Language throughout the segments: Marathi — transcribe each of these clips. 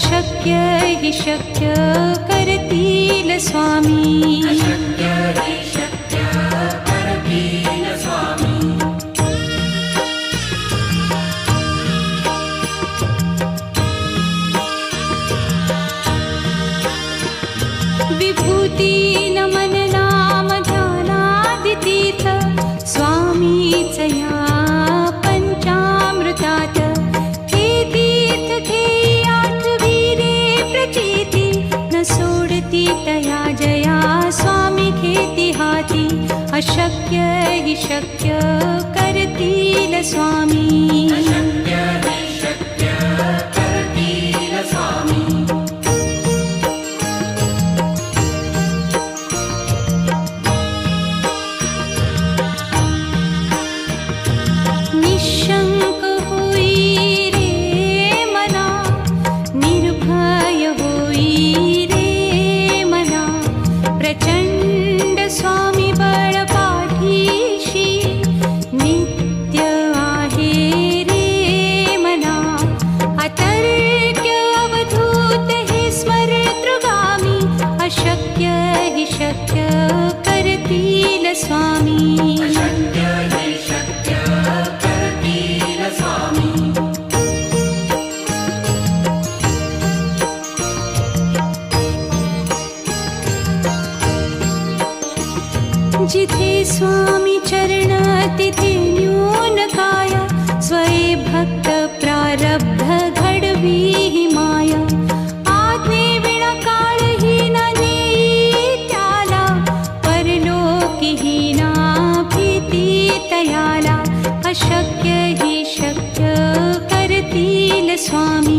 अशक्य हि शक्य करतील स्वामी शक्य करतील स्वामी. जिथे स्वामी चरण तिथे न्यून काया स्वये भक्त प्रारब्ध घडवी हि माया। आज्ञे विण काळही न त्याला परलोकी हि ना भीती तयाला अशक्य ही शक्य करतील स्वामी।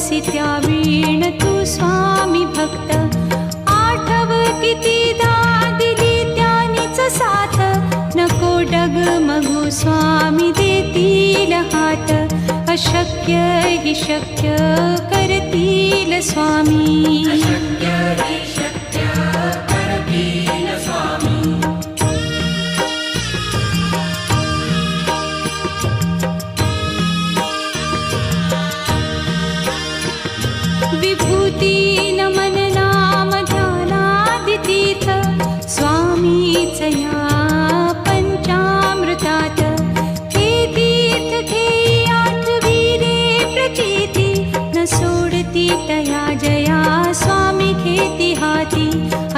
बसी त्या वीण तू स्वामी भक्त. आठव किती कितीदा दिली त्यानीच साथ. नको डगमगू स्वामी देतील हात. अशक्य ही शक्य करतील स्वामी.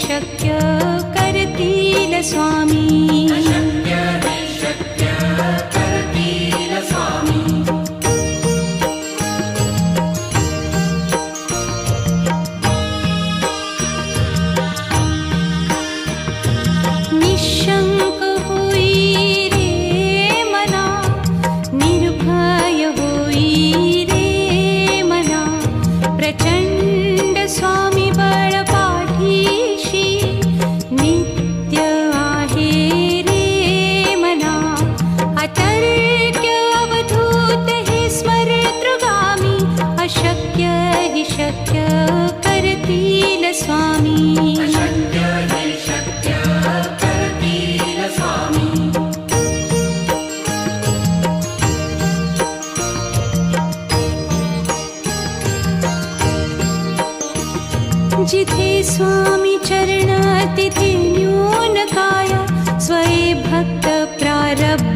शक्य करतील स्वामी. जिथे स्वामी चरणातिथे न्यूनकाय स्वामीचरणातिथिन्यूनकाय भक्त प्रारब्ध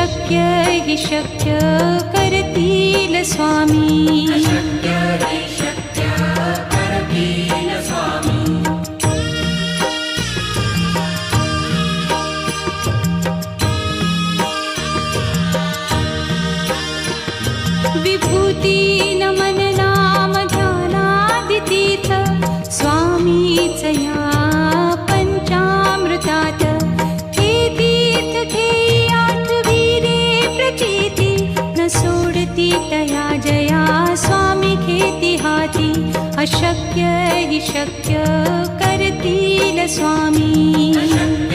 शक्य हि शक्य करति न स्वामी शक्य करतील स्वामी.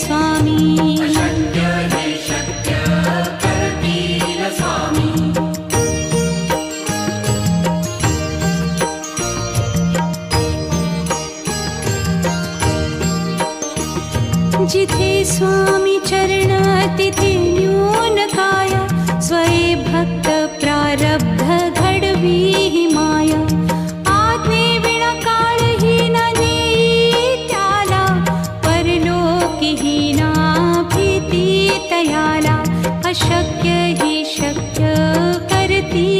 स्वामी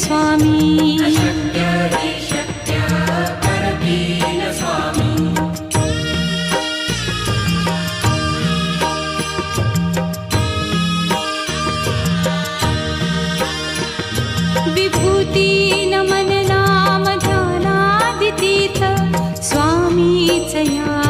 स्वामी। विभूति न मन नामजानादितीथ स्वामी चया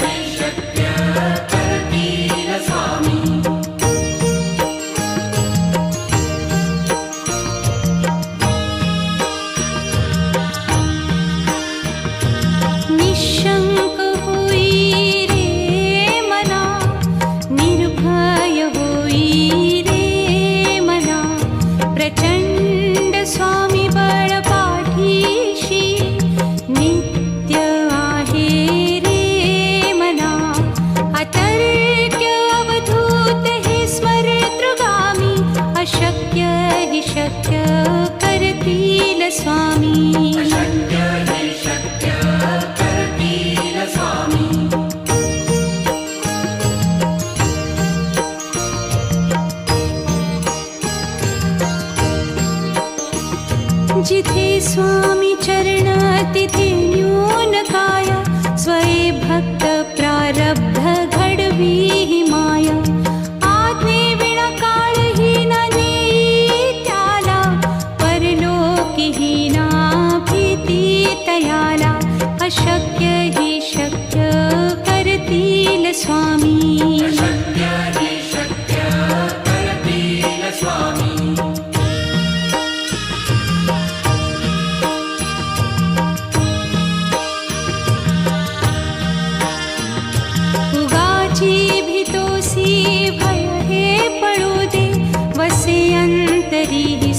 स्वामीचरणातिथिन्यूनकाय स्वयम् भक्तप्रारब्धगढवीहि माया। आग्ने कालहीना नीत्याला परलोकिहीनाप्रीति तयाला अशक्य हि शक्य स्वामी।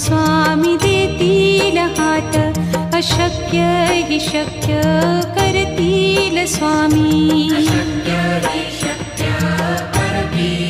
स्वामी देतील हात. अशक्य हि शक्य करतील स्वामी. अशक्य हि शक्य करतील.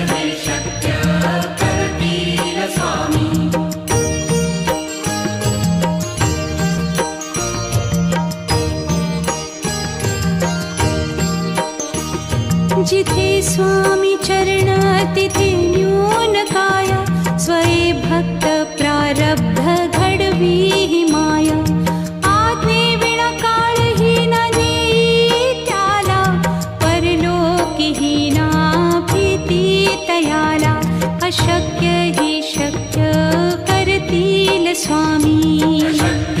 你。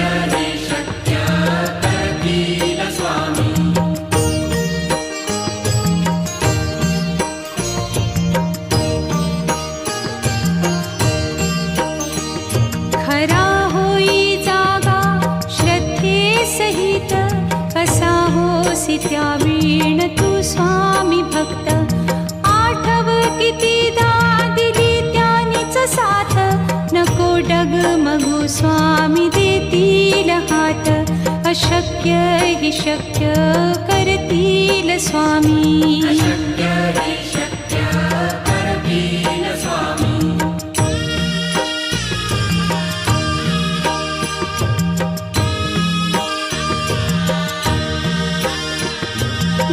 अशक्य हि शक्य करतील स्वामी.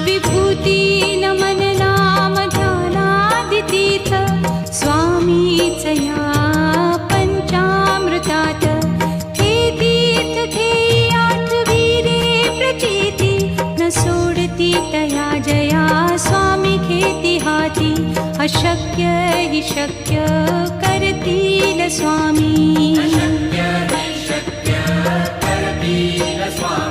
विभूती नमन नाम ध्यानादितीर्थ स्वामीच या स्वामी खेती हाती अशक्य हि शक्य करतील स्वामी। अशक्य हि शक्य करतील स्वामी।